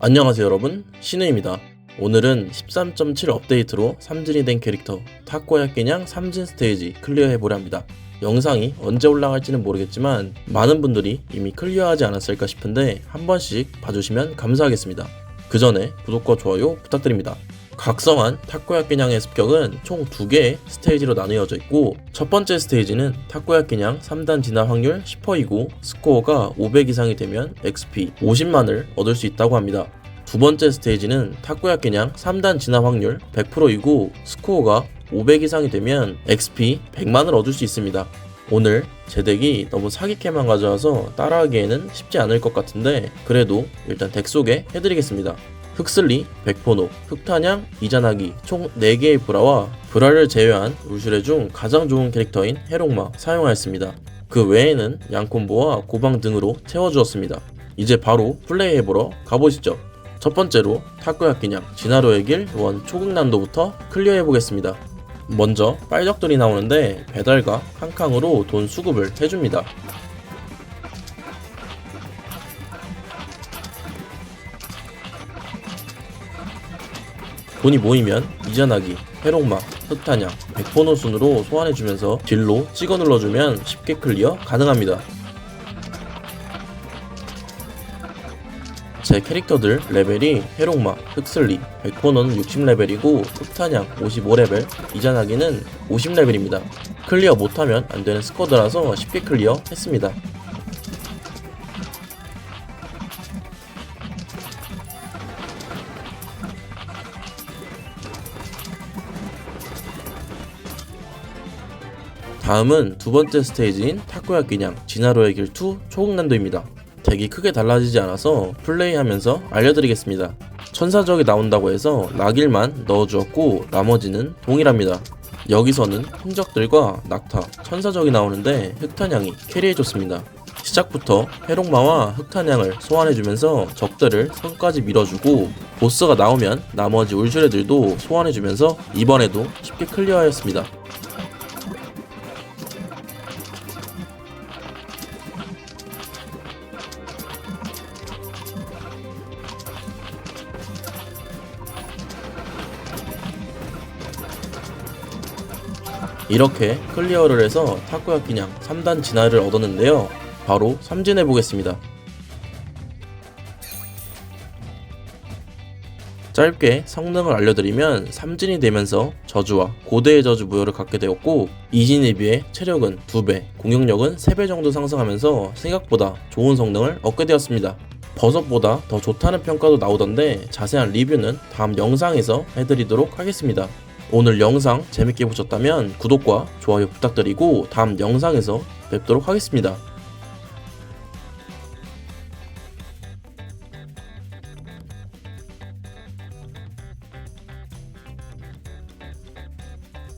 안녕하세요 여러분. 신우입니다. 오늘은 13.7 업데이트로 삼진이 된 캐릭터 타코야 깨냥 삼진 스테이지 클리어 해보려 합니다. 영상이 언제 올라갈지는 모르겠지만 많은 분들이 이미 클리어하지 않았을까 싶은데 한 번씩 봐주시면 감사하겠습니다. 그 전에 구독과 좋아요 부탁드립니다 각성한 타코야 깨냥의 습격은 총 2개의 스테이지로 나뉘어져 있고 첫 번째 스테이지는 타코야 깨냥 3단 진화 확률 10%이고 스코어가 500 이상이 되면 XP 50만을 얻을 수 있다고 합니다. 두 번째 스테이지는 타코야 깨냥 3단 진화 확률 100%이고 스코어가 500 이상이 되면 XP 100만을 얻을 수 있습니다. 오늘 제 덱이 너무 사기캐만 가져와서 따라하기에는 쉽지 않을 것 같은데 그래도 일단 덱 소개 해드리겠습니다. 흑슬리, 백포노, 흑탄양, 이자나기 총 4개의 브라와 브라를 제외한 울슈레 중 가장 좋은 캐릭터인 해롱마 사용하였습니다. 그 외에는 양콤보와 고방 등으로 채워주었습니다. 이제 바로 플레이해보러 가보시죠. 첫 번째로 타코야끼냥 진화로의 길 원 초급 난도부터 클리어해보겠습니다. 먼저 빨적들이 나오는데 배달과 한 칸으로 돈 수급을 해줍니다. 돈이 모이면 이전하기, 회록마, 흑탄약, 백포노 순으로 소환해주면서 딜로 찍어 눌러주면 쉽게 클리어 가능합니다. 제 캐릭터들 레벨이 회록마, 흑슬리, 백포노는 60레벨이고 흑탄약 55레벨, 이전하기는 50레벨입니다. 클리어 못하면 안되는 스쿼드라서 쉽게 클리어 했습니다. 다음은 두 번째 스테이지인 타코야끼냥 진화로의 길 2 초급난도입니다. 덱이 크게 달라지지 않아서 플레이하면서 알려드리겠습니다. 천사적이 나온다고 해서 낙일만 넣어주었고 나머지는 동일합니다. 여기서는 흔적들과 낙타, 천사적이 나오는데 흑탄양이 캐리해줬습니다. 시작부터 회록마와 흑탄양을 소환해주면서 적들을 선까지 밀어주고 보스가 나오면 나머지 울슈레들도 소환해주면서 이번에도 쉽게 클리어하였습니다. 이렇게 클리어를 해서 타코야끼냥 3단 진화를 얻었는데요. 바로 삼진해 보겠습니다. 짧게 성능을 알려드리면 삼진이 되면서 저주와 고대의 저주 무효를 갖게 되었고 이진에 비해 체력은 2배, 공격력은 3배 정도 상승하면서 생각보다 좋은 성능을 얻게 되었습니다. 버섯보다 더 좋다는 평가도 나오던데 자세한 리뷰는 다음 영상에서 해드리도록 하겠습니다. 오늘 영상 재밌게 보셨다면 구독과 좋아요 부탁드리고 다음 영상에서 뵙도록 하겠습니다.